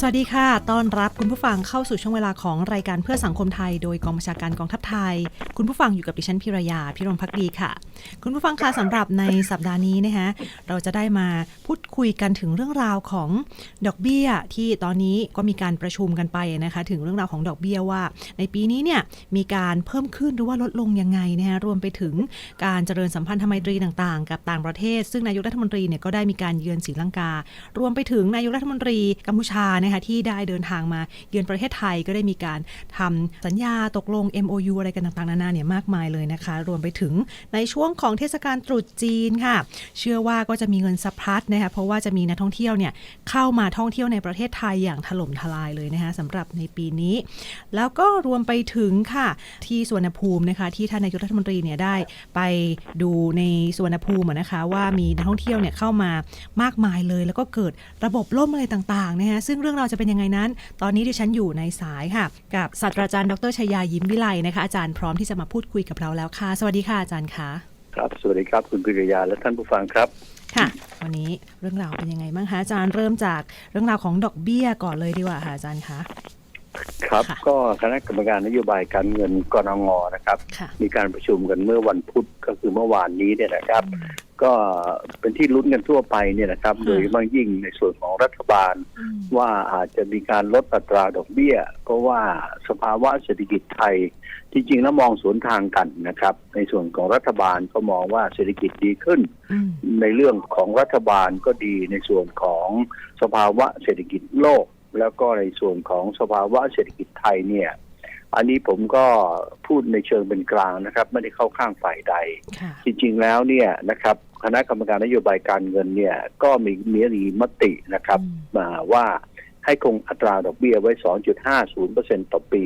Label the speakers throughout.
Speaker 1: สวัสดีค่ะ ต้อนรับคุณผู้ฟังเข้าสู่ช่วงเวลาของรายการเพื่อสังคมไทย โดยกองบัญชาการกองทัพไทย คุณผู้ฟังอยู่กับดิฉันพิรยาพิรมพักดีค่ะ คุณผู้ฟังคะสำหรับในสัปดาห์นี้นะคะเราจะได้มาพูดคุยกันถึงเรื่องราวของดอกเบี้ย ที่ตอนนี้ก็มีการประชุมกันไปนะคะ ถึงเรื่องราวของดอกเบี้ยว่า ในปีนี้เนี่ยมีการเพิ่มขึ้นหรือว่าลดลงยังไงนะคะรวมไปถึงการเจริญสัมพันธไมตรีต่างๆ กับต่างประเทศ ซึ่งนายกรัฐมนตรีเนี่ยก็ได้มีการเยือนศรีลังกา รวมไปถึงนายกรัฐมนตรีกัมพูชานะคะที่ได้เดินทางมาเยือนประเทศไทยก็ได้มีการทำสัญญาตกลง MOU อะไรกันต่างๆ นานาเนี่ยมากมายเลยนะคะ รวมไปถึงในช่วงของเทศกาลตรุษจีนค่ะ เชื่อว่าก็จะมีเงินสะพัดนะคะเพราะว่าจะมีนักท่องเที่ยวเนี่ยเข้ามาท่องเที่ยวในประเทศไทยอย่างถล่มทลายเลยนะคะสำหรับในปีนี้ แล้วก็รวมไปถึงค่ะที่สวนภูมินะคะที่ท่านนายกรัฐมนตรีเนี่ยได้ไปดูในสวนภูมินะคะว่ามีนักท่องเที่ยวเนี่ยเข้ามามากมายเลย แล้วก็เกิดระบบล่มอะไรต่างๆนะคะซึ่งเรื่องเราวจะเป็นยังไงนั้น ตอนนี้ดิฉันอยู่ในสายค่ะ กับศาสตราจารย์ดรชยายิ้มวิไลนะคะอาจารย์พร้อมที่จะมาพูดคุยกับเราแล้วค่ะ สวัสดีค่ะอาจารย์คะ
Speaker 2: ครับ สวัสดีครับคุณพิรยาและท่านผู้ฟังครับ
Speaker 1: ค่ะ วันนี้เรื่องราวเป็นยังไงบ้างคะอาจารย์เริ่มจากเรื่องราวของดอกเบี้ยก่อนเลยดีกว่าค่ะอาจารย์คะ
Speaker 2: ครับ
Speaker 1: ค่ะ
Speaker 2: ก็คณะกรรมการนโยบายการเงินกรงงนะครับ
Speaker 1: ค่ะ
Speaker 2: มีการประชุมกันเมื่อวันพุธก็คือเมื่อวานนี้เนี่ยนะครับ ก็เป็นที่ลุ้นกันทั่วไปเนี่ยนะครับ
Speaker 1: ค่ะ
Speaker 2: โดยเฉพาะยิ่งในส่วนของรัฐบาล
Speaker 1: อืม
Speaker 2: ว่าอาจจะมีการลดอัตราดอกเบี้ย เพราะว่าสภาวะเศรษฐกิจไทย จริงๆแล้วมองสวนทางกันนะครับ ในส่วนของรัฐบาลก็มองว่าเศรษฐกิจดีขึ้น
Speaker 1: อืม
Speaker 2: ในเรื่องของรัฐบาลก็ดีในส่วนของสภาวะเศรษฐกิจโลก แล้วก็ในส่วนของสภาวะเศรษฐกิจไทยเนี่ย อันนี้ผมก็พูดในเชิงเป็นกลางนะครับ ไม่ได้เข้าข้างฝ่ายใด
Speaker 1: ค่ะ
Speaker 2: จริง ๆ แล้วเนี่ยนะครับคณะกรรมการนโยบายการเงินเนี่ยก็มีมีมตินะครับ
Speaker 1: อืม
Speaker 2: มาว่าให้คงอัตราดอกเบี้ยไว้ 2.50%ต่อปี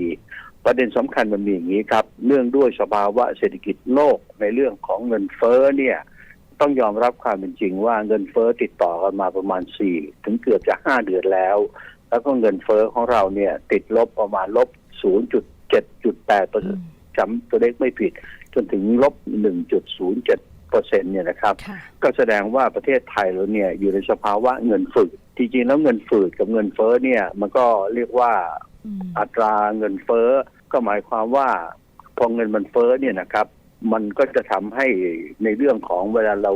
Speaker 2: ประเด็นสำคัญมันมีอย่างนี้ครับ เนื่องด้วยสภาวะเศรษฐกิจโลกในเรื่องของเงินเฟ้อเนี่ยต้องยอมรับความเป็นจริงว่าเงินเฟ้อติดต่อกันมาประมาณ 4 ถึงเกือบจะ 5 เดือนแล้ว แล้วก็เงินเฟ้อของเราเนี่ยติดลบประมาณลบ 0.7.8เปอร์
Speaker 1: อื
Speaker 2: เซ็นต์
Speaker 1: ม
Speaker 2: จำตัวเลขไม่ผิด จนถึงลบ1.07เปอร์เซ็นต์เนี่ยนะครับ
Speaker 1: ค่ะ
Speaker 2: ก็แสดงว่าประเทศไทยเราเนี่ยอยู่ในสภาวะเงินฝืดจริงๆแล้วเงินฝืดกับเงินเฟ้อเนี่ย มันก็เรียกว่า
Speaker 1: อืม
Speaker 2: อัตราเงินเฟ้อก็หมายความว่าพอเงินมันเฟ้อเนี่ยนะครับ มันก็จะทำให้ในเรื่องของเวลาเรา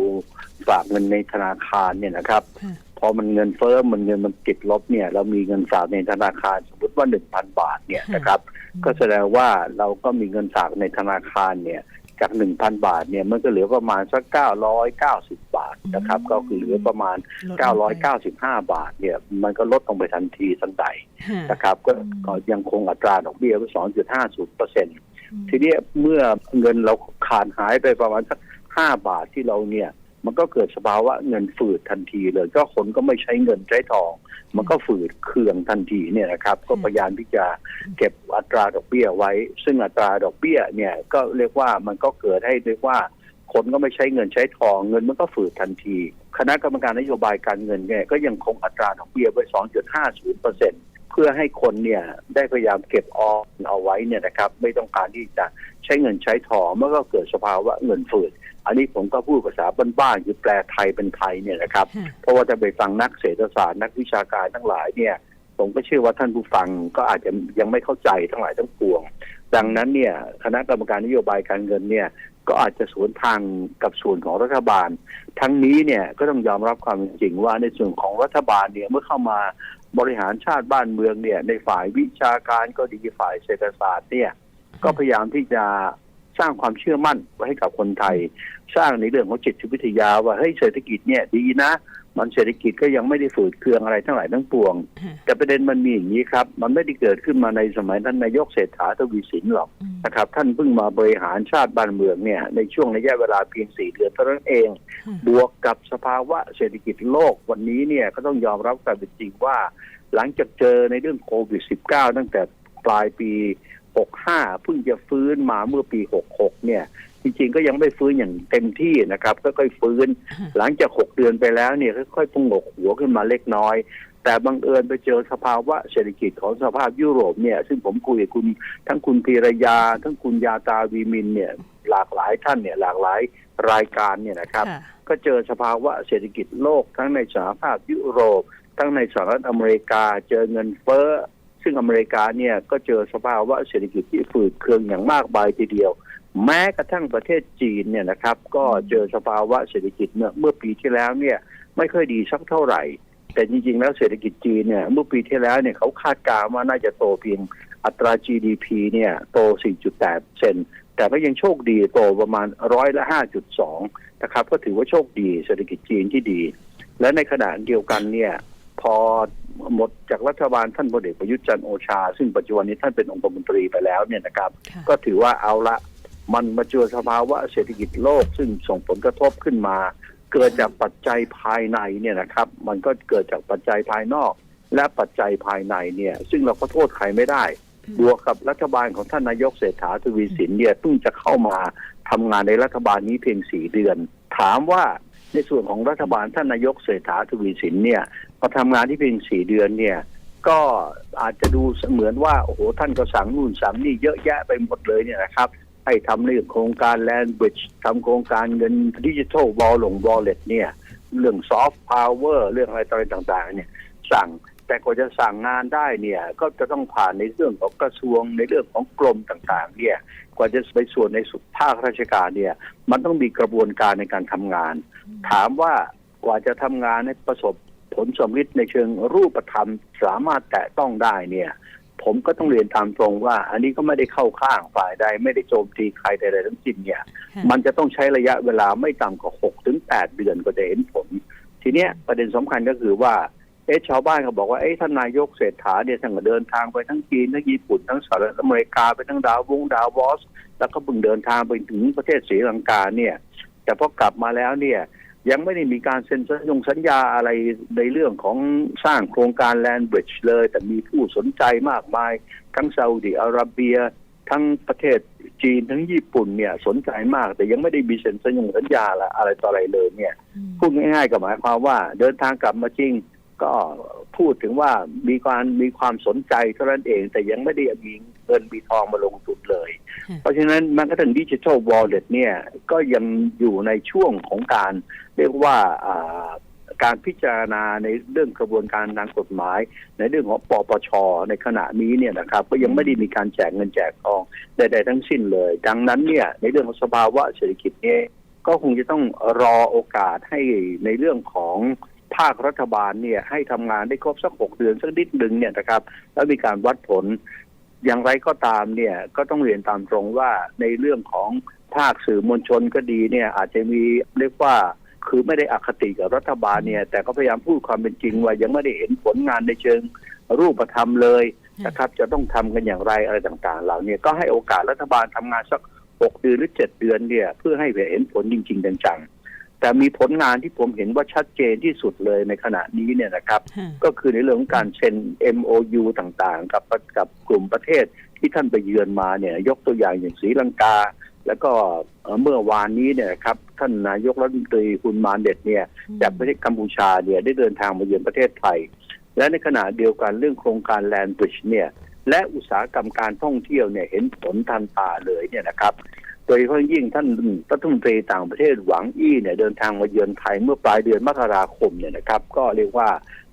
Speaker 2: ฝากเงินในธนาคารเนี่ยนะครับ
Speaker 1: ค่ะ
Speaker 2: พอมันเงินเฟ้อมันเงินมันติดลบเนี่ย เรามีเงินฝากในธนาคารสมมติว่าหนึ่งพันบาทเนี่ยนะครับ ก็แสดงว่าเราก็มีเงินฝากในธนาคารเนี่ย จากหนึ่งพันบาทเนี่ยมันก็เหลือประมาณสักเก้าร้อยเก้าสิบบาทนะครับ ก็คือเหลือประมาณ
Speaker 1: ลดลงไป
Speaker 2: เก้าร้อยเก้าสิบห้าบาทเนี่ย มันก็ลดลงไปทันทีทันใด
Speaker 1: ค่ะ
Speaker 2: นะครับก็
Speaker 1: อืม
Speaker 2: ก็ยังคงอัตราดอกเบี้ยไว้สองจุดห้าศูนย์เปอร์เซ็นต์
Speaker 1: อืม
Speaker 2: ทีนี้เมื่อเงินเราขาดหายไปประมาณสักห้าบาทที่เราเนี่ย มันก็เกิดสภาวะเงินฝืดทันทีเลย ก็คนก็ไม่ใช้เงินใช้ทอง มันก็ฝืดเคืองทันทีเนี่ยนะครับ ก็พยายามที่จะเก็บอัตราดอกเบี้ยไว้ ซึ่งอัตราดอกเบี้ยเนี่ยก็เรียกว่ามันก็เกิดให้เรียกว่า คนก็ไม่ใช้เงินใช้ทอง เงินมันก็ฝืดทันที คณะกรรมการนโยบายการเงินเนี่ยก็ยังคงอัตราดอกเบี้ยไว้ 2.50เปอร์เซ็นเพื่อให้คนเนี่ยได้พยายามเก็บออมเอาไว้เนี่ยนะครับ ไม่ต้องการที่จะใช้เงินใช้ทองเมื่อก็เกิดสภาวะเงินฝืด อันนี้ผมก็พูดภาษาบ้านๆคือแปลไทยเป็นไทยเนี่ยนะครับ
Speaker 1: ค่ะ
Speaker 2: เพราะว่าจะไปฟังนักเศรษฐศาสตร์นักวิชาการทั้งหลายเนี่ยผมก็เชื่อว่าท่านผู้ฟังก็อาจจะยังไม่เข้าใจทั้งหลายทั้งปวง ดังนั้นเนี่ยคณะกรรมการนโยบายการเงินเนี่ยก็อาจจะสวนทางกับส่วนของรัฐบาล ทั้งนี้เนี่ยก็ต้องยอมรับความเป็นจริงว่าในส่วนของรัฐบาลเนี่ยเมื่อเข้ามาบริหารชาติบ้านเมืองเนี่ยในฝ่ายวิชาการก็ดีฝ่ายเศรษฐศาสตร์เนี่ยก็พยายามที่จะ สร้างความเชื่อมั่นไว้ให้กับคนไทย สร้างในเรื่องของจิตวิทยาว่าเฮ้ยเศรษฐกิจเนี่ยดีนะ มันเศรษฐกิจก็ยังไม่ได้ฝืดเคืองอะไรทั้งหลายทั้งปวง
Speaker 1: ค่ะ
Speaker 2: แต่ประเด็นมันมีอย่างนี้ครับ มันไม่ได้เกิดขึ้นมาในสมัยท่านนายกเศรษฐาทวีสินหรอก
Speaker 1: อืม
Speaker 2: นะครับ ท่านเพิ่งมาบริหารชาติบ้านเมืองเนี่ยในช่วงระยะเวลาเพียงสี่เดือนเท่านั้นเอง
Speaker 1: ค่ะ
Speaker 2: บวกกับสภาวะเศรษฐกิจโลกวันนี้เนี่ยก็ต้องยอมรับความเป็นจริงว่า หลังจากเจอในเรื่องโควิด -19 ตั้งแต่ปลายปี 65เพิ่งจะฟื้นมาเมื่อปี 66 เนี่ย จริงๆก็ยังไม่ฟื้นอย่างเต็มที่นะครับก็ค่อยๆฟื้น
Speaker 1: ค่ะ
Speaker 2: หลังจาก 6 เดือนไปแล้วเนี่ยค่อยๆพงกหัวขึ้นมาเล็กน้อย แต่บังเอิญไปเจอสภาวะเศรษฐกิจของสภาพยุโรปเนี่ย ซึ่งผมคุยกับคุณทั้งคุณพีรยา ทั้งคุณยาตาวีมินเนี่ยหลากหลายท่านเนี่ยหลากหลายรายการเนี่ยนะครับ
Speaker 1: ค่ะ
Speaker 2: ก็เจอสภาวะเศรษฐกิจโลกทั้งในสหภาพยุโรป ทั้งในสหรัฐอเมริกา เจอเงินเฟ้อ ซึ่งอเมริกาเนี่ยก็เจอสภาวะเศรษฐกิจที่ฝืดเคืองอย่างมากมายทีเดียว แม้กระทั่งประเทศจีนเนี่ยนะครับ ก็เจอสภาวะเศรษฐกิจเมื่อเมื่อปีที่แล้วเนี่ยไม่ค่อยดีสักเท่าไหร่ แต่จริงๆ แล้วเศรษฐกิจจีนเนี่ยเมื่อปีที่แล้วเนี่ยเขาคาดการณ์ว่าน่าจะโตเพียงอัตรา GDP เนี่ยโต 4.8เซนแต่ก็ยังโชคดีโตประมาณร้อยละ 5.2 นะครับ ก็ถือว่าโชคดีเศรษฐกิจจีนที่ดี และในขณะเดียวกันเนี่ยพอ หมดจากรัฐบาลท่านพลเอกประยุทธ์จันทร์โอชา ซึ่งปัจจุบันนี้ท่านเป็นองคมนตรีไปแล้วเนี่ยนะครับ
Speaker 1: ค่ะ
Speaker 2: ก็ถือว่าเอาละมันมาเจอสภาวะเศรษฐกิจโลก ซึ่งส่งผลกระทบขึ้นมา เกิดจากปัจจัยภายในเนี่ยนะครับ มันก็เกิดจากปัจจัยภายนอก และปัจจัยภายในเนี่ย ซึ่งเราก็โทษใครไม่ได้
Speaker 1: อืม
Speaker 2: บวกกับรัฐบาลของท่านนายกเศรษฐาทวีสินเนี่ยเพิ่งจะเข้ามาทำงานในรัฐบาลนี้เพียงสี่เดือน ถามว่าในส่วนของรัฐบาลท่านนายกเศรษฐาทวีสินเนี่ย พอทำงานที่เพียงสี่เดือนเนี่ย ก็อาจจะดูเสมือนว่าโอ้โหท่านก็สั่งนู่นสั่งนี่เยอะแยะไปหมดเลยเนี่ยนะครับ ให้ทำเรื่องโครงการแลนด์บริดจ์ทำโครงการเงินดิจิทัลวอลลงวอลเล็ตเนี่ย เรื่องซอฟต์พาวเวอร์เรื่องอะไรต่ออะไรต่างๆ เนี่ย สั่งแต่กว่าจะสั่งงานได้เนี่ย ก็จะต้องผ่านในเรื่องของกระทรวงในเรื่องของกรมต่างๆ เนี่ย กว่าจะไปส่วนในสุดภาคราชการเนี่ย มันต้องมีกระบวนการในการทำงาน ถามว่ากว่าจะทำงานให้ประสบ ผลสำฤทธิ์ในเชิงรูปธรรมสามารถแตะต้องได้เนี่ย ผมก็ต้องเรียนตามตรงว่า อันนี้ก็ไม่ได้เข้าข้างฝ่ายใด ไม่ได้โจมตีใครใดๆทั้งสิ้นเนี่ย
Speaker 1: ค่ะ
Speaker 2: มันจะต้องใช้ระยะเวลาไม่ต่ำกว่าหกถึงแปดเดือนก็จะเห็นผล ทีเนี้ยประเด็นสำคัญก็คือว่าเอ๊ะชาวบ้านเขาบอกว่าเอ๊ะท่านนายกเศรษฐาเนี่ยท่านก็เดินทางไปทั้งจีนทั้งญี่ปุ่นทั้งสหรัฐอเมริกาไปทั้งดาววงดาววอส แล้วก็เพิ่งเดินทางไปถึงประเทศศรีลังกาเนี่ย แต่พอกลับมาแล้วเนี่ย ยังไม่ได้มีการเซ็นสัญญงสัญญาอะไรในเรื่องของสร้างโครงการแลนด์บริดจ์เลย แต่มีผู้สนใจมากมาย ทั้งซาอุดิอาระเบีย ทั้งประเทศจีนทั้งญี่ปุ่นเนี่ยสนใจมาก แต่ยังไม่ได้มีเซ็นสัญญงสัญญาละอะไรต่ออะไรเลยเนี่ย
Speaker 1: อืม
Speaker 2: พูดง่ายๆก็หมายความว่าเดินทางกลับมาจริง ก็พูดถึงว่ามีการมีความสนใจเท่านั้นเอง แต่ยังไม่ได้มีเงินมีทองมาลงทุนเลย
Speaker 1: ค่ะ
Speaker 2: เพราะฉะนั้นแมันก็ถึงดิจิทัลวอลเล็ตเนี่ยก็ยังอยู่ในช่วงของการเรียกว่าการพิจารณาในเรื่องกระบวนการทางกฎหมาย ในเรื่องของปปช ในขณะนี้เนี่ยนะครับก็ยังไม่ได้มีการแจกเงินแจกทองใดๆทั้งสิ้นเลย ดังนั้นเนี่ยในเรื่องของสภาวะเศรษฐกิจเนี่ยก็คงจะต้องรอโอกาสให้ในเรื่องของภาครัฐบาลเนี่ยให้ทำงานได้ครบสักหกเดือนสักนิดหนึ่งเนี่ยนะครับ แล้วมีการวัดผล อย่างไรก็ตามเนี่ยก็ต้องเรียนตามตรงว่าในเรื่องของภาคสื่อมวลชนก็ดีเนี่ยอาจจะมีเรียกว่าคือไม่ได้อคติกับรัฐบาลเนี่ย แต่ก็พยายามพูดความเป็นจริงว่ายังไม่ได้เห็นผลงานในเชิงรูปธรรมเลยนะครับ จะต้องทำกันอย่างไรอะไรต่างๆ เหล่านี้ก็ให้โอกาสรัฐบาลทำงานสักหกเดือนหรือเจ็ดเดือนเนี่ย เพื่อให้เห็นผลจริง ๆ จังๆ แต่มีผลงานที่ผมเห็นว่าชัดเจนที่สุดเลยในขณะนี้เนี่ยนะครับ
Speaker 1: ค่ะ
Speaker 2: ก็คือในเรื่องของการเซ็น MOU ต่างๆ กับกับกลุ่มประเทศที่ท่านไปเยือนมาเนี่ยยกตัวอย่างอย่างศรีลังกา แล้วก็เอ่อเมื่อวานนี้เนี่ยครับท่านนายกรัฐมนตรีคุณมานเด็ดเนี่ยจากประเทศกัมพูชาเนี่ยได้เดินทางมาเยือนประเทศไทย และในขณะเดียวกันเรื่องโครงการแลนด์บริดจ์เนี่ยและอุตสาหกรรมการท่องเที่ยวเนี่ยเห็นผลทันตาเลยเนี่ยนะครับ โดยเฉพาะยิ่งท่านรัฐมนตรีต่างประเทศหวังอี้เนี่ยเดินทางมาเยือนไทยเมื่อปลายเดือนมกราคมเนี่ยนะครับ ก็เรียกว่า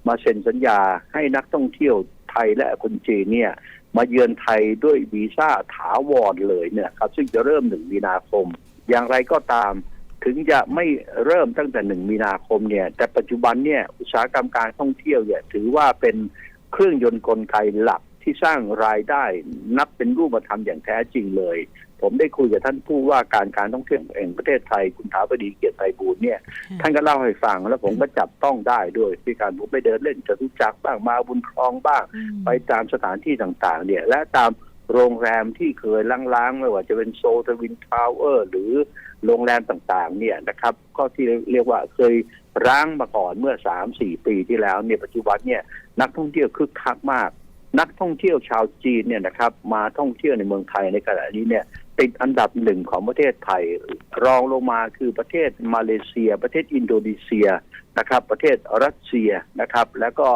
Speaker 2: มาเซ็นสัญญาให้นักท่องเที่ยวไทยและคนจีนเนี่ยมาเยือนไทยด้วยวีซ่าถาวรเลยเนี่ยครับ ซึ่งจะเริ่มหนึ่งมีนาคม อย่างไรก็ตามถึงจะไม่เริ่มตั้งแต่หนึ่งมีนาคมเนี่ย แต่ปัจจุบันเนี่ยอุตสาหกรรมการท่องเที่ยวเนี่ยถือว่าเป็นเครื่องยนต์กลไกหลักที่สร้างรายได้นับเป็นรูปธรรมอย่างแท้จริงเลย ผมได้คุยกับท่านผู้ว่าการการท่องเที่ยวแห่งประเทศไทยคุณถาวดีเกียรติไพบูลย์เนี่ย ท่านก็เล่าให้ฟังแล้วผมก็จับต้องได้ด้วยที่การผมไปเดินเล่นจตุจักรบ้างมาบุญครองบ้าง
Speaker 1: อืม
Speaker 2: ไปตามสถานที่ต่างๆ เนี่ย และตามโรงแรมที่เคยล้างๆไม่ว่าจะเป็นโซลทวินทาวเวอร์หรือโรงแรมต่างๆ เนี่ยนะครับ ก็ที่เรียกว่าเคยร้างมาก่อนเมื่อสามสี่ปีที่แล้วเนี่ยปัจจุบันเนี่ยนักท่องเที่ยวคึกคักมาก นักท่องเที่ยวชาวจีนเนี่ยนะครับ มาท่องเที่ยวในเมืองไทยในขณะนี้เนี่ย ติดอันดับหนึ่งของประเทศไทย รองลงมาคือประเทศมาเลเซีย ประเทศอินโดนีเซียนะครับ ประเทศรัสเซียนะครับ แล้วก็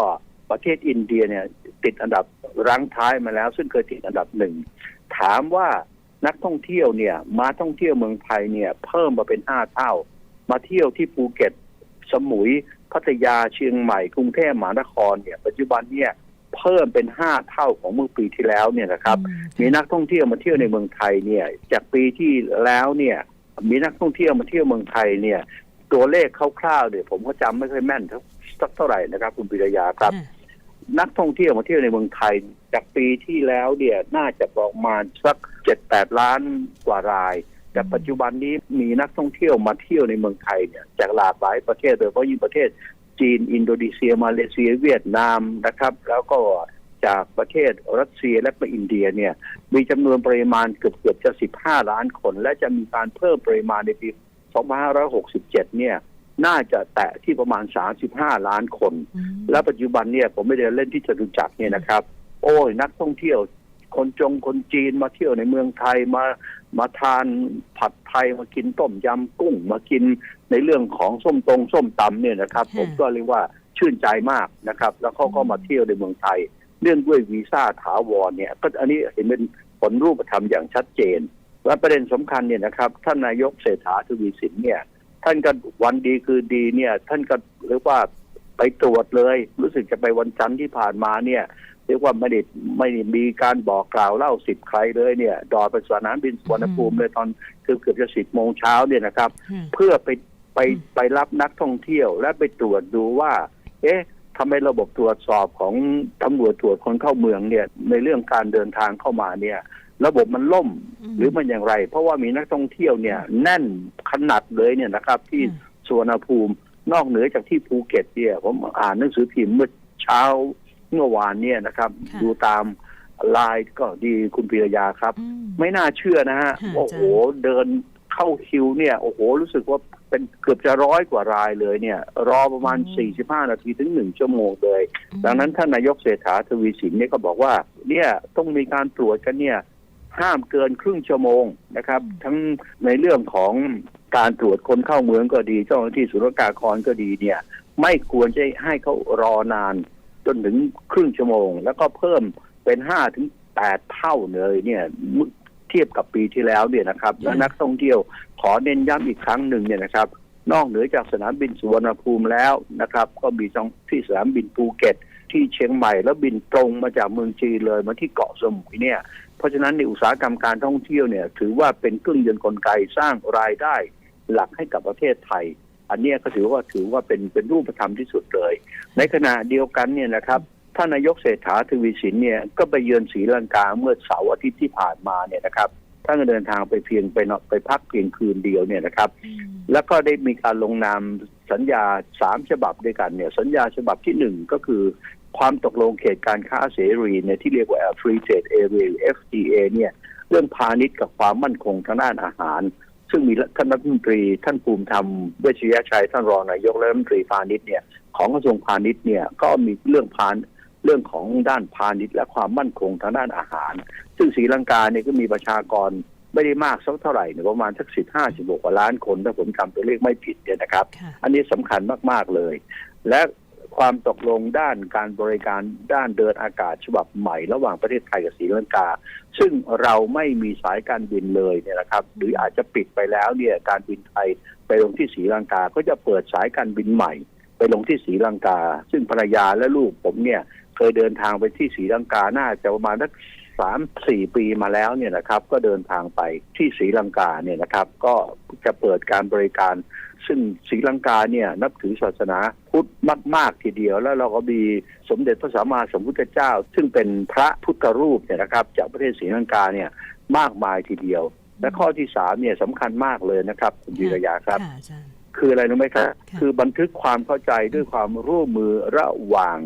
Speaker 2: ประเทศอินเดียเนี่ยติดอันดับรั้งท้ายมาแล้ว ซึ่งเคยติดอันดับหนึ่งถามว่านักท่องเที่ยวเนี่ยมาท่องเที่ยวเมืองไทยเนี่ยเพิ่มมาเป็นห้าเท่า มาเที่ยวที่ภูเก็ต สมุยพัทยาเชียงใหม่กรุงเทพมหานครเนี่ยปัจจุบันเนี่ย เพิ่มเป็นห้าเท่าของเมื่อปีที่แล้วเนี่ยนะครับ
Speaker 1: อื
Speaker 2: มีนักท่องเที่ยวมาเที่ยวในเมืองไทยเนี่ย จากปีที่แล้วเนี่ย มีนักท่องเที่ยวมาเที่ยวเมืองไทยเนี่ย ตัวเลขคร่าวๆเนี่ยผมก็จำไม่ค่อยแม่นสักเท่าไหร่นะครับ คุณปิรยาครับ
Speaker 1: ค่ะ
Speaker 2: นักท่องเที่ยวมาเที่ยวในเมืองไทย จากปีที่แล้วเนี่ยน่าจะประมาณสักเจ็ดแปดล้านกว่ารายแต่ปัจจุบันนี้มีนักท่องเที่ยวมาเที่ยวในเมืองไทยเนี่ยจากหลากหลายประเทศโดยเฉพาะยิ่งประเทศ จีน อินโดนีเซีย มาเลเซีย เวียดนามนะครับ แล้วก็จากประเทศรัสเซียและก็อินเดียเนี่ยมีจำนวนปริมาณเกือบเกือบจะ 15 ล้านคน และจะมีการเพิ่มปริมาณในปี 2567 เนี่ยน่าจะแตะที่ประมาณ 35 ล้านคน
Speaker 1: อืม
Speaker 2: และปัจจุบันเนี่ยผมไม่ได้เล่นที่จตุจักรเนี่ยนะครับ โอ้ยนักท่องเที่ยว คนจงคนจีนมาเที่ยวในเมืองไทยมามาทานผัดไทยมากินต้มยำกุ้ง มากิน ในเรื่องของส้มตรงส้มตำเนี่ยนะครับ ผมก็เรียกว่าชื่นใจมากนะครับ แล้วเขาก็มาเที่ยวในเมืองไทยเนื่องด้วยวีซ่าถาวรเนี่ย ก็อันนี้เห็นเป็นผลรูปธรรมอย่างชัดเจน และประเด็นสำคัญเนี่ยนะครับท่านนายกเศรษฐาทวีสินเนี่ย ท่านก็วันดีคือดีเนี่ย ท่านก็เรียกว่าไปตรวจเลย รู้สึกจะไปวันจันทร์ที่ผ่านมาเนี่ยเรียกว่าไม่ได้ไม่ได้มีการบอกกล่าวเล่าสิบใครเลยเนี่ย ดอดไปสนามบินสุวรรณภูมิเลยตอนเกือบเกือบจะสิบโมงเช้าเนี่ยนะครับ
Speaker 1: ค่ะ
Speaker 2: เพื่อไป ไป
Speaker 1: อืม
Speaker 2: ไปรับนักท่องเที่ยว และไปตรวจดูว่า เอ๊ะทำไมระบบตรวจสอบของตำรวจตรวจคนเข้าเมืองเนี่ย ในเรื่องการเดินทางเข้ามาเนี่ย ระบบมันล่มหรือมันอย่างไร เพราะว่ามีนักท่องเที่ยวเนี่ย แน่นขนาดเลยเนี่ยนะครับ ที่
Speaker 1: อืม
Speaker 2: สุวรรณภูมินอกเหนือจากที่ภูเก็ตเนี่ยผมอ่านหนังสือพิมพ์เมื่อเช้าเมื่อวานเนี่ยนะครับ
Speaker 1: ค่ะ
Speaker 2: ดูตามไลน์ก็ดีคุณพิรยาครับ
Speaker 1: อืม
Speaker 2: ไม่น่าเชื่อนะฮะ
Speaker 1: ค่ะ
Speaker 2: โอ้โหเดินเข้าคิวเนี่ย โอ้โหรู้สึกว่า เป็นเกือบจะร้อยกว่ารายเลยเนี่ย รอประมาณ 45 นาทีถึงหนึ่งชั่วโมงเลย ดังนั้นท่านนายกเศรษฐาทวีสินเนี่ยก็บอกว่า เนี่ยต้องมีการตรวจกันเนี่ย ห้ามเกินครึ่งชั่วโมงนะครับ ทั้งในเรื่องของการตรวจคนเข้าเมืองก็ดีเจ้าหน้าที่ศุลกากรก็ดีเนี่ย ไม่ควรจะให้เขารอนาน จนถึงครึ่งชั่วโมง แล้วก็เพิ่มเป็นห้าถึงแปดเท่าเลยเนี่ยเมื่อเทียบกับปีที่แล้วเนี่ยนะครับและนักท่องเที่ยวขอเน้นย้ำอีกครั้งหนึ่งเนี่ยนะครับ นอกเหนือจากสนามบินสุวรรณภูมิแล้วนะครับ ก็มีที่สนามบินภูเก็ต ที่เชียงใหม่แล้วบินตรงมาจากเมืองจีนเลยมาที่เกาะสมุยเนี่ย เพราะฉะนั้นในอุตสาหกรรมการท่องเที่ยวเนี่ยถือว่าเป็นเครื่องยนต์กลไกสร้างรายได้หลักให้กับประเทศไทย อันเนี้ยก็ถือว่าถือว่าเป็นเป็นรูปธรรมที่สุดเลย ในขณะเดียวกันเนี่ยนะครับ ท่านนายกเศรษฐาทวีสินเนี่ยก็ไปเยือนศรีลังกาเมื่อเสาร์อาทิตย์ที่ผ่านมาเนี่ยนะครับท่านก็เดินทางไปเพียงไปนอนไปพักเพียงคืนเดียวเนี่ยนะครับ
Speaker 1: อืม
Speaker 2: แล้วก็ได้มีการลงนามสัญญาสามฉบับด้วยกันเนี่ย สัญญาฉบับที่หนึ่งก็คือ ความตกลงเขตการค้าเสรีเนี่ยที่เรียกว่า Free Trade Area FTA เนี่ย เรื่องพาณิชย์กับความมั่นคงทางด้านอาหาร ซึ่งมีท่านรัฐมนตรี ท่านภูมิธรรมเวชยชัยท่านรองนายกและรัฐมนตรีพาณิชย์เนี่ยของกระทรวงพาณิชย์เนี่ยก็มีเรื่องพาน เรื่องของด้านพาณิชย์และความมั่นคงทางด้านอาหาร ซึ่งศรีลังกาเนี่ยก็มีประชากรไม่ได้มากสักเท่าไหร่เนี่ยประมาณสักสิบห้าสิบกว่าล้านคนถ้าผมจำตัวเลขไม่ผิดเนี่ยนะครับ
Speaker 1: ค่ะ
Speaker 2: อันนี้สำคัญมากๆเลย และความตกลงด้านการบริการด้านเดินอากาศฉบับใหม่ระหว่างประเทศไทยกับศรีลังกา ซึ่งเราไม่มีสายการบินเลยเนี่ยนะครับ หรืออาจจะปิดไปแล้วเนี่ยการบินไทยไปลงที่ศรีลังกาก็จะเปิดสายการบินใหม่ ไปลงที่ศรีลังกา ซึ่งภรรยาและลูกผมเนี่ย เคยเดินทางไปที่ศรีลังกาน่าจะประมาณสักสามสี่ปีมาแล้วเนี่ยนะครับ ก็เดินทางไปที่ศรีลังกาเนี่ยนะครับ ก็จะเปิดการบริการ ซึ่งศรีลังกาเนี่ยนับถือศาสนาพุทธมาก ๆ ทีเดียว แล้วเราก็มีสมเด็จพระสัมมาสัมพุทธเจ้า ซึ่งเป็นพระพุทธรูปเนี่ยนะครับ จากประเทศศรีลังกาเนี่ยมากมายทีเดียว และข้อที่สามเนี่ยสำคัญมากเลยนะครับคุณวีรยาครับ
Speaker 1: ค่ะอาจารย์
Speaker 2: คืออะไรรู้ไหมครับ
Speaker 1: ค่ะ
Speaker 2: คือบันทึกความเข้าใจด้วยความร่วมมือระหว่าง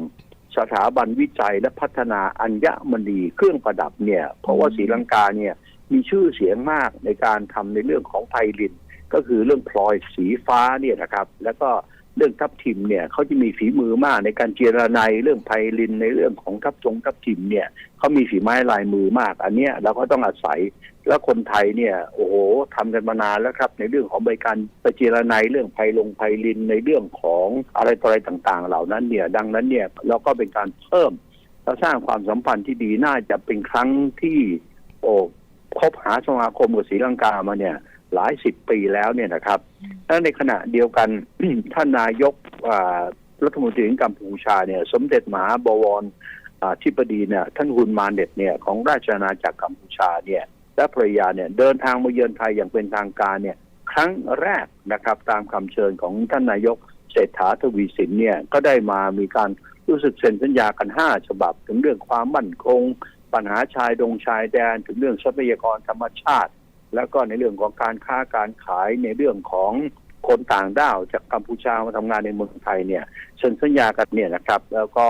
Speaker 2: สถาบันวิจัยและพัฒนาอัญมณีเครื่องประดับเนี่ย เพราะว่าศรีลังกาเนี่ยมีชื่อเสียงมากในการทำในเรื่องของไพลิน ก็คือเรื่องพลอยสีฟ้าเนี่ยนะครับ แล้วก็ เรื่องทับทิมเนี่ยเขาจะมีฝีมือมากในการเจรนายเรื่องไพลินในเรื่องของทับทงทับทิมเนี่ยเขามีฝีไม้ลายมือมาก อันเนี้ยเราก็ต้องอาศัยแล้วคนไทยเนี่ยโอ้โหทำกันมานานแล้วครับ ในเรื่องของบริการไปเจรนายเรื่องไพลงไพลินในเรื่องของอะไรต่ออะไรต่าง ๆ เหล่านั้นเนี่ย ดังนั้นเนี่ยเราก็เป็นการเพิ่มและสร้างความสัมพันธ์ที่ดีน่าจะเป็นครั้งที่โอ้คบหาสมาคมกับศรีลังกามาเนี่ย หลายสิบปีแล้วเนี่ยนะครับและในขณะเดียวกันท่านนายกอ่ารัฐมนตรีของกัมพูชาเนี่ย สมเด็จมหาบวรอ่าธิบดีเนี่ยท่านฮุนมาเน็ตเนี่ยของราชอาณาจักรกัมพูชาเนี่ย และภรรยาเนี่ยเดินทางมาเยือนไทยอย่างเป็นทางการเนี่ย ครั้งแรกนะครับ ตามคำเชิญของท่านนายกเศรษฐาทวีสินเนี่ยก็ได้มามีการรู้สึกเซ็นสัญญากันห้าฉบับ ถึงเรื่องความมั่นคง ปัญหาชายดงชายแดนถึงเรื่องทรัพยากรธรรมชาติ แล้วก็ในเรื่องของการค้าการขายในเรื่องของคนต่างด้าวจากกัมพูชามาทำงานในเมืองไทยเนี่ยเซ็นสัญญากันเนี่ยนะครับ แล้วก็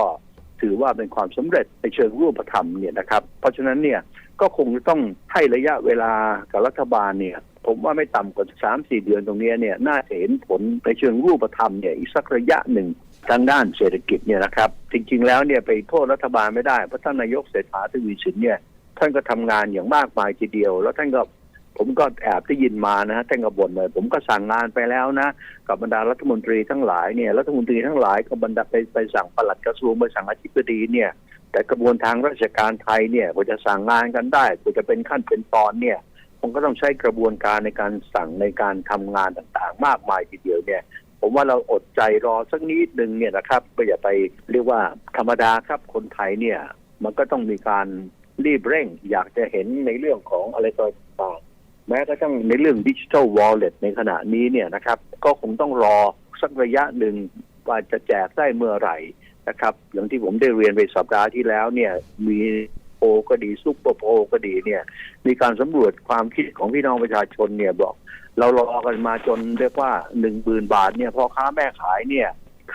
Speaker 2: ถือว่าเป็นความสำเร็จในเชิงรูปธรรมเนี่ยนะครับ เพราะฉะนั้นเนี่ยก็คงจะต้องให้ระยะเวลากับรัฐบาลเนี่ย ผมว่าไม่ต่ำกว่าสามสี่เดือนตรงนี้เนี่ยน่าจะเห็นผลในเชิงรูปธรรมเนี่ยอีกสักระยะหนึ่งทางด้านเศรษฐกิจเนี่ยนะครับ จริงๆแล้วเนี่ยไปโทษรัฐบาลไม่ได้เพราะท่านนายกเศรษฐาทวีสินเนี่ยท่านก็ทำงานอย่างมากมายทีเดียว แล้วท่านก็ ผมก็แอบได้ยินมานะท่านกบ่นเลยผมก็สั่งงานไปแล้วนะกับบรรดารัฐมนตรีทั้งหลายเนี่ยรัฐมนตรีทั้งหลายก็บรรดาไปไปสั่งปลัดกระทรวงไปสั่งอธิบดีเนี่ย แต่กระบวนทางราชการไทยเนี่ยกว่าจะสั่งงานกันได้กว่าจะเป็นขั้นเป็นตอนเนี่ยผมก็ต้องใช้กระบวนการในการสั่งในการทำงานต่างๆ มากมายทีเดียวเนี่ย ผมว่าเราอดใจรอสักนิดหนึ่งเนี่ยนะครับ ก็อย่าไปเรียกว่าธรรมดาครับคนไทยเนี่ย มันก็ต้องมีการรีบเร่ง อยากจะเห็นในเรื่องของอะไรต่าง แม้กระทั่งในเรื่องดิจิทัลวอลเล็ตในขณะนี้เนี่ยนะครับ ก็คงต้องรอสักระยะหนึ่งว่าจะแจกได้เมื่อไหร่นะครับ อย่างที่ผมได้เรียนไปสัปดาห์ที่แล้วเนี่ยมีโพก็ดีซุปเปอร์โพก็ดีเนี่ย มีการสำรวจความคิดของพี่น้องประชาชนเนี่ยบอก เรารอกันมาจนเรียกว่าหนึ่งหมื่นบาทเนี่ยพ่อค้าแม่ขายเนี่ย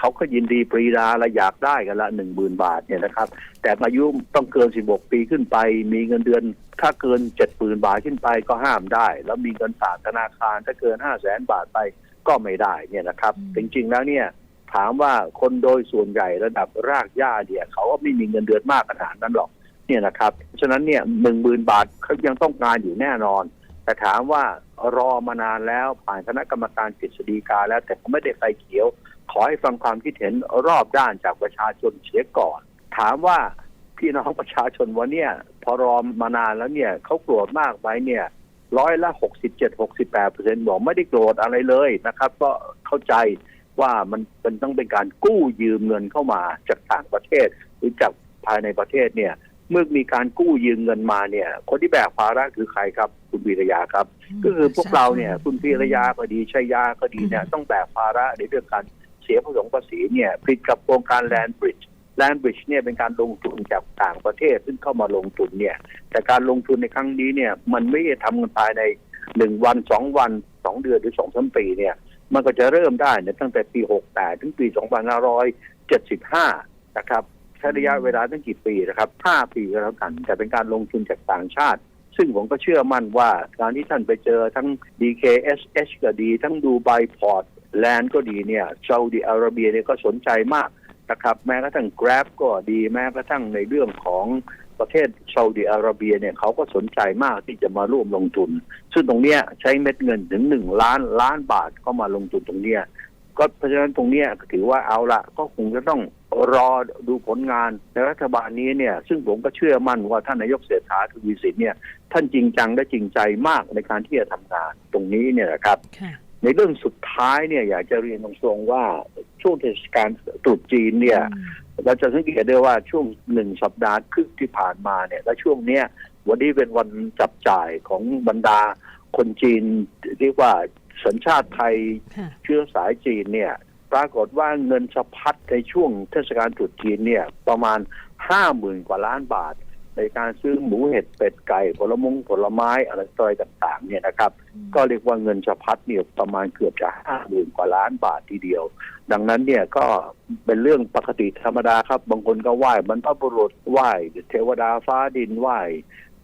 Speaker 2: เขาก็ยินดีปรีดาและอยากได้กันละหนึ่งหมื่นบาทเนี่ยนะครับ แต่อายุต้องเกิน16ปีขึ้นไป มีเงินเดือนถ้าเกิน70,000บาทขึ้นไปก็ห้ามได้ แล้วมีเงินฝากธนาคารถ้าเกิน5 0 0แสนบาทไปก็ไม่ได้เนี่ยนะครับจริงๆแล้วเนี่ยถามว่าคนโดยส่วนใหญ่ระดับรากหญ้าเนี่ยเขาก็ไม่มีเงินเดือนมากขนาดนั้นหรอกเนี่ยนะครับฉะนั้นเนี่ยหนึ่งหมื่นบาทเขายังต้องการอยู่แน่นอน แต่ถามว่ารอมานานแล้วผ่านคณะกรรมการกฤษฎีกาแล้วแต่ก็ไม่ได้ไฟเขียว ขอให้ฟังความคิดเห็นรอบด้านจากประชาชนเสียก่อน ถามว่าพี่น้องประชาชนวันเนี่ยพอรอมานานแล้วเนี่ยเขาโกรธมากไหมเนี่ยร้อยละหกสิบเจ็ดหกสิบแปดเปอร์เซ็นบอกไม่ได้โกรธอะไรเลยนะครับ ก็เข้าใจว่ามันเป็นต้องเป็นการกู้ยืมเงินเข้ามาจากต่างประเทศ หรือจากภายในประเทศเนี่ย เมื่อมีการกู้ยืมเงินมาเนี่ย คนที่แบกภาระคือใครครับ คุณวีรยาครับ ก็คือพวกเราเนี่ย คุณพีรยาก็ดีชัยยาก็ดีเนี่ยต้องแบกภาระในเรื่องการ เสียภาษีภาษีเนี่ยผิดกับโครงการแลนบริดจ์แลนบริดจ์เนี่ยเป็นการลงทุนจากต่างประเทศซึ่งเข้ามาลงทุนเนี่ยแต่การลงทุนในครั้งนี้เนี่ยมันไม่ได้ทำกันภายในหนึ่งวันสองวันสองเดือนหรือสองสามปีเนี่ยมันก็จะเริ่มได้เนี่ยตั้งแต่ปีหกแปดถึงปีสองพันห้าร้อยเจ็ดสิบห้านะครับใช้ระยะเวลาตั้งกี่ปีนะครับห้าปีก็แล้วกัน แต่เป็นการลงทุนจากต่างชาติ ซึ่งผมก็เชื่อมั่นว่าการที่ท่านไปเจอทั้ง DKSH ก็ดี ทั้งดูไบพอร์ต แลนด์ก็ดีเนี่ยซาอุดิอาระเบียเนี่ยก็สนใจมากนะครับ แม้กระทั่ง Grab ก็ดีแม้กระทั่งในเรื่องของประเทศซาอุดิอาระเบียเนี่ยเขาก็สนใจมากที่จะมาร่วมลงทุน ซึ่งตรงเนี้ยใช้เม็ดเงินถึงหนึ่งล้านล้านบาทเข้ามาลงทุนตรงเนี้ยก็เพราะฉะนั้นตรงเนี้ยถือว่าเอาละก็คงจะต้องรอดูผลงานในรัฐบาลนี้เนี่ย ซึ่งผมก็เชื่อมั่นว่าท่านนายกเศรษฐาทวีสินเนี่ย ท่านจริงจังและจริงใจมากในการที่จะทำงานตรงนี้เนี่ยนะครับ ในเรื่องสุดท้ายเนี่ยอยากจะเรียนตรงๆว่าช่วงเทศกาลตรุษจีนเนี่ย เราจะสังเกตได้ว่าช่วงหนึ่งสัปดาห์ครึ่งที่ผ่านมาเนี่ย และช่วงเนี้ยวันนี้เป็นวันจับจ่ายของบรรดาคนจีนเรียกว่าสัญชาติไทย
Speaker 1: ค่ะ
Speaker 2: เชื้อสายจีนเนี่ย ปรากฏว่าเงินสะพัดในช่วงเทศกาลตรุษจีนเนี่ย ประมาณห้าหมื่นกว่าล้านบาท ในการซื้อหมูเห็ดเป็ดไก่ผลมงผลไม้อะไรต่อยต่างๆ เนี่ยนะครับ ก็เรียกว่าเงินสะพัดเนี่ยประมาณเกือบจะห้าหมื่นกว่าล้านบาททีเดียว ดังนั้นเนี่ยก็เป็นเรื่องปกติธรรมดาครับ บางคนก็ไหว้บรรพบุรุษไหว้เทวดาฟ้าดินไหว้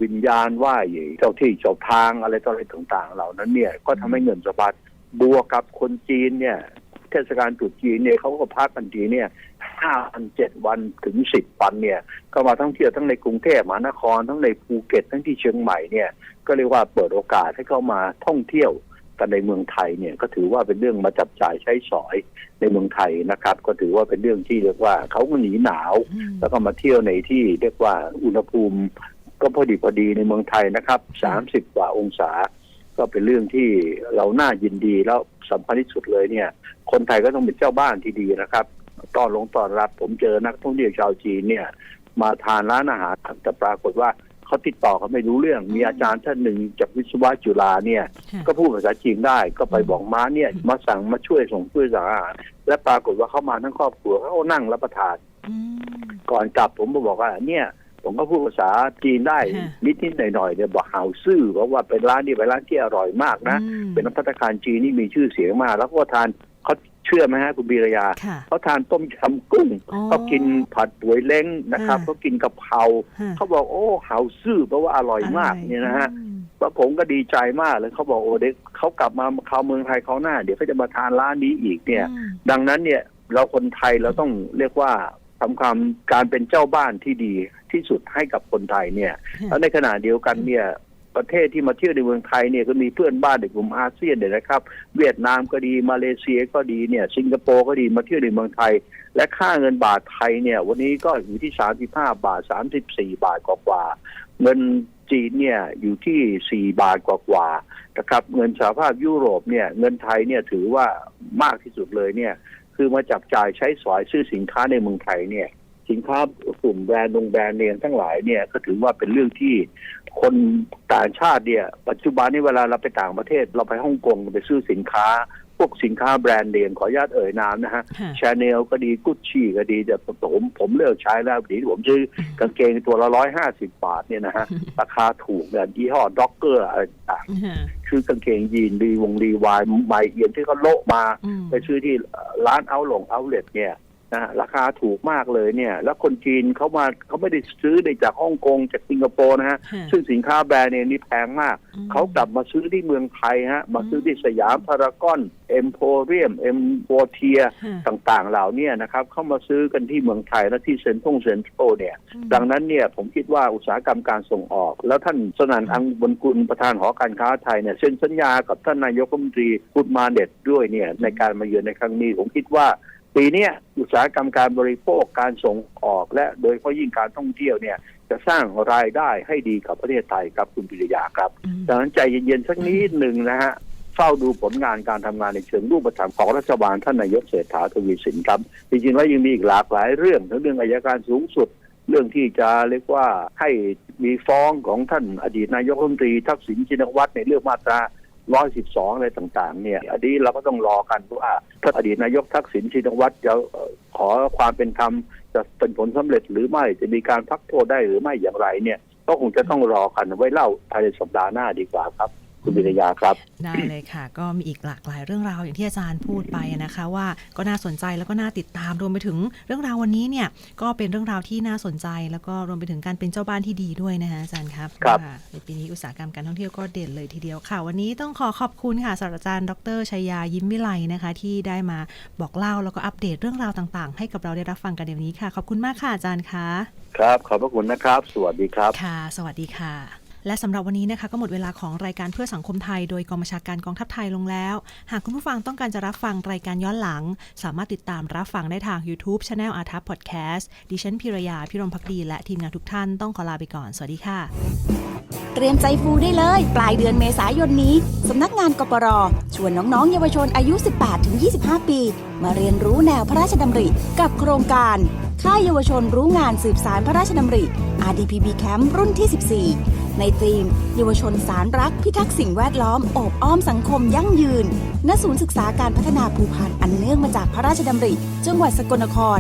Speaker 2: วิญญาณไหว้เจ้าที่เจ้าทางอะไรต่ออะไรต่างๆ เหล่านั้นเนี่ยก็ทำให้เงินสะพัดบวกกับคนจีนเนี่ยเทศกาลตรุษจีนเนี่ยเขาก็พักกันทีเนี่ย ห้าวันเจ็ดวันถึงสิบวันเนี่ยก็มาท่องเที่ยวทั้งในกรุงเทพมหานครทั้งในภูเก็ตทั้งที่เชียงใหม่เนี่ยก็เรียกว่าเปิดโอกาสให้เข้ามาท่องเที่ยวกันในเมืองไทยเนี่ยก็ถือว่าเป็นเรื่องมาจับจ่ายใช้สอยในเมืองไทยนะครับ ก็ถือว่าเป็นเรื่องที่เรียกว่าเขาก็หนีหนาว
Speaker 1: อืม
Speaker 2: แล้วก็มาเที่ยวในที่เรียกว่าอุณหภูมิ ก็พอดีพอดีในเมืองไทยนะครับสามสิบกว่าองศา ก็เป็นเรื่องที่เราน่ายินดีแล้วสำคัญที่สุดเลยเนี่ย คนไทยก็ต้องเป็นเจ้าบ้านที่ดีนะครับ ต้อนลงต้อนรับ ผมเจอนักท่องเที่ยวชาวจีนเนี่ย มาทานร้านอาหารแต่ปรากฏว่าเขาติดต่อเขาไม่รู้เรื่อง มีอาจารย์ท่านหนึ่งจากวิศวะจุฬาเนี่ย
Speaker 1: ค่ะ
Speaker 2: ก็พูดภาษาจีนได้ก็ไปบอกม้าเนี่ยมาสั่งมาช่วยส่งช่วยสั่งอาหารและปรากฏว่าเขามาทั้งครอบครัวเขาก็นั่งรับประทาน
Speaker 1: อืม
Speaker 2: ก่อนกลับผมก็บอกว่าเนี่ยผมก็พูดภาษาจีนได้
Speaker 1: ค่ะ
Speaker 2: นิดนิดหน่อยหน่อยๆเนี่ยบอกเฮาซื่อเพราะว่าเป็นร้านนี้เป็นร้านที่อร่อยมากนะ
Speaker 1: อืม
Speaker 2: เป็นน้ำพัตตาคารจีนนี่มีชื่อเสียงมาก แล้วก็ทานเขาเชื่อไหมฮะคุณบีรยา
Speaker 1: ค่ะ
Speaker 2: เขาทานต้มยำกุ้ง
Speaker 1: อ๋อ
Speaker 2: เขากินผัดป่วยเล้งนะครับ
Speaker 1: ค่ะ
Speaker 2: เขากินกะเพรา
Speaker 1: ค่ะ
Speaker 2: เขาบอกโอ้เฮาซื่อเพราะว่าอร่อยมากเนี่ยนะฮะ
Speaker 1: อืม
Speaker 2: แล้วผมก็ดีใจมากเลยเขาบอกโอ้เด็กเขากลับมาเขาเมืองไทยเขาวหน้า เดี๋ยวเขาจะมาทานร้านนี้อีกเนี่ย
Speaker 1: อืม
Speaker 2: ดังนั้นเนี่ยเราคนไทยเราต้องเรียกว่าทำความการเป็นเจ้าบ้านที่ดีที่สุดให้กับคนไทยเนี่ย
Speaker 1: ค่ะ
Speaker 2: แล้วในขณะเดียวกันเนี่ย ประเทศที่มาเที่ยวในเมืองไทยเนี่ยก็มีเพื่อนบ้านในกลุ่มอาเซียนเนี่ยนะครับ เวียดนามก็ดีมาเลเซียก็ดีเนี่ย สิงคโปร์ก็ดีมาเที่ยวในเมืองไทย และค่าเงินบาทไทยเนี่ย วันนี้ก็อยู่ที่35บาท34บาทกว่าเงินจีนเนี่ยอยู่ที่4บาทกว่านะครับ เงินสหภาพยุโรปเนี่ยเงินไทยเนี่ยถือว่ามากที่สุดเลยเนี่ย คือมาจับจ่ายใช้สอยซื้อสินค้าในเมืองไทยเนี่ยสินค้ากลุ่มแบรนด์โรงแบรนด์เนมทั้งหลายเนี่ยก็ถือว่าเป็นเรื่องที่ คนต่างชาติเนี่ย ปัจจุบันนี้เวลาเราไปต่างประเทศ เราไปฮ่องกงไปซื้อสินค้า พวกสินค้าแบรนด์เนมขออนุญาตเอ่ยนามนะฮะ
Speaker 1: ค่ะ
Speaker 2: ชาแนลก็ดีกุชชี่ก็ดีแต่ผมผมเลิกใช้แล้วเดียวผมซื้อกางเกงตัวละร้อยห้าสิบบาทเนี่ยนะฮะราคาถูกเนี่ยยี่ห้อด็อกเกอร์อะไรต่าง
Speaker 1: ค่ะ
Speaker 2: คือกางเกงยีนดีวงดีวายใหม่เอียนที่เขาโละมา
Speaker 1: อืม
Speaker 2: ไปซื้อที่ร้านเอาหลงเอาเลทเนี่ย นะฮะราคาถูกมากเลยเนี่ย แล้วคนจีนเขามาเขาไม่ได้ซื้อได้จากฮ่องกงจากสิงคโปร์นะฮะ
Speaker 1: ค่ะ
Speaker 2: ซึ่งสินค้าแบรนด์เนมนี่แพงมาก
Speaker 1: อืม
Speaker 2: เขากลับมาซื้อที่เมืองไทยฮะมาซื้อที่สยามพารากอนเอ็มโพเรียมเอ็มโพเทีย
Speaker 1: ค่ะ
Speaker 2: ต่างๆ เหล่าเนี้นะครับ เข้ามาซื้อกันที่เมืองไทยและที่เซ็นทรัลเซ็นทรัลเนี่ย ดังนั้นเนี่ยผมคิดว่าอุตสาหกรรมการส่งออก แล้วท่านสนั่นอังบนกุลประธานหอการค้าไทยเนี่ยเซ็นสัญญากับท่านนายกรัฐมนตรีพุทธมาเด็ดด้วยเนี่ยในการมาเยือนในครั้งนี้ผมคิดว่า ปีเนี้ยอุตสาหกรรมการบริโภคการส่งออก และโดยเฉพาะยิ่งการท่องเที่ยวเนี่ย จะสร้างรายได้ให้ดีกับประเทศไทยครับคุณปิยาครับ
Speaker 1: อืม
Speaker 2: ดังนั้นใจเย็นๆสักนิดหนึ่งนะฮะเฝ้าดูผลงานการทำงานในเชิงรูปธรรมของรัฐบาลท่านนายกเศรษฐาทวีสินครับจริงๆแล้วยังมีอีกหลากหลายเรื่องทั้งเรื่องอายการสูงสุด เรื่องที่จะเรียกว่าให้มีฟ้องของท่านอดีตนายกรัฐมนตรีทักษิณชินวัตรในเรื่องมาตรา ร้อยสิบสองอะไรต่างๆ เนี่ย อันนี้เราก็ต้องรอกันว่าถ้าอดีตนายกทักษิณชินวัตรจะขอความเป็นธรรมจะเป็นผลสำเร็จหรือไม่จะมีการพักโทษได้หรือไม่อย่างไรเนี่ย ก็คงจะต้องรอกันไว้เล่าภายในสัปดาห์หน้าดีกว่าครับ คุณวิทยาครับ
Speaker 1: ได้เลยค่ะ ก็มีอีกหลากหลายเรื่องราวอย่างที่อาจารย์พูดไปนะคะ ว่าก็น่าสนใจแล้วก็น่าติดตามรวมไปถึงเรื่องราววันนี้เนี่ยก็เป็นเรื่องราวที่น่าสนใจ แล้วก็รวมไปถึงการเป็นเจ้าบ้านที่ดีด้วยนะคะอาจารย์ครับ
Speaker 2: ครับ
Speaker 1: ว่าในปีนี้อุตสาหกรรมการท่องเที่ยวก็เด่นเลยทีเดียวค่ะ วันนี้ต้องขอขอบคุณค่ะศาสตราจารย์ ดรชัยยายิ้มวิไลนะคะ ที่ได้มาบอกเล่าแล้วก็อัปเดตเรื่องราวต่างๆ ให้กับเราได้รับฟังกันในวันนี้ค่ะ ขอบคุณมากค่ะอาจารย์คะ
Speaker 2: ครับขอบพระคุณนะครับ สวัสดีครับ
Speaker 1: ค่ะ สวัสดีค่ะ และสำหรับวันนี้นะคะก็หมดเวลาของรายการเพื่อสังคมไทย โดยกองบัญชาการกองทัพไทยลงแล้ว หากคุณผู้ฟังต้องการจะรับฟังรายการย้อนหลัง สามารถติดตามรับฟังได้ทาง YouTube Channel อาทัพพอดแคสต์ดิฉันพิรยาพิรมพักดีและทีมงานทุกท่านต้องขอลาไปก่อน สวัสดีค่ะ
Speaker 3: เตรียมใจฟูได้เลย ปลายเดือนเมษายนนี้สำนักงานกปรชวนน้องๆ เยาวชนอายุ 18-25 ปี มาเรียนรู้แนวพระราชดำริ กับโครงการค่ายเยาวชนรู้งานสืบสารพระราชดำริ RDPB Camp รุ่นที่ 14 ในธีมเยาวชนสารรัก พิทักษ์สิ่งแวดล้อมโอบอ้อมสังคมยั่งยืน ณ ศูนย์ศึกษาการพัฒนาภูพานอันเนื่องมาจากพระราชดำริ จังหวัดสกลนคร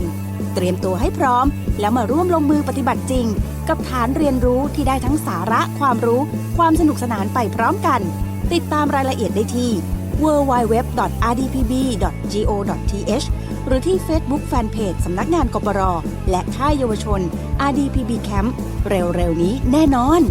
Speaker 3: เตรียมตัวให้พร้อม แล้วมาร่วมลงมือปฏิบัติจริง กับฐานเรียนรู้ที่ได้ทั้งสาระความรู้ ความสนุกสนานไปพร้อมกัน ติดตามรายละเอียดได้ที่ www.rdpb.go.th หรือที่ Facebook Fanpage สำนักงานกปรและค่ายเยาวชน RDPB Camp เร็วๆนี้แน่นอน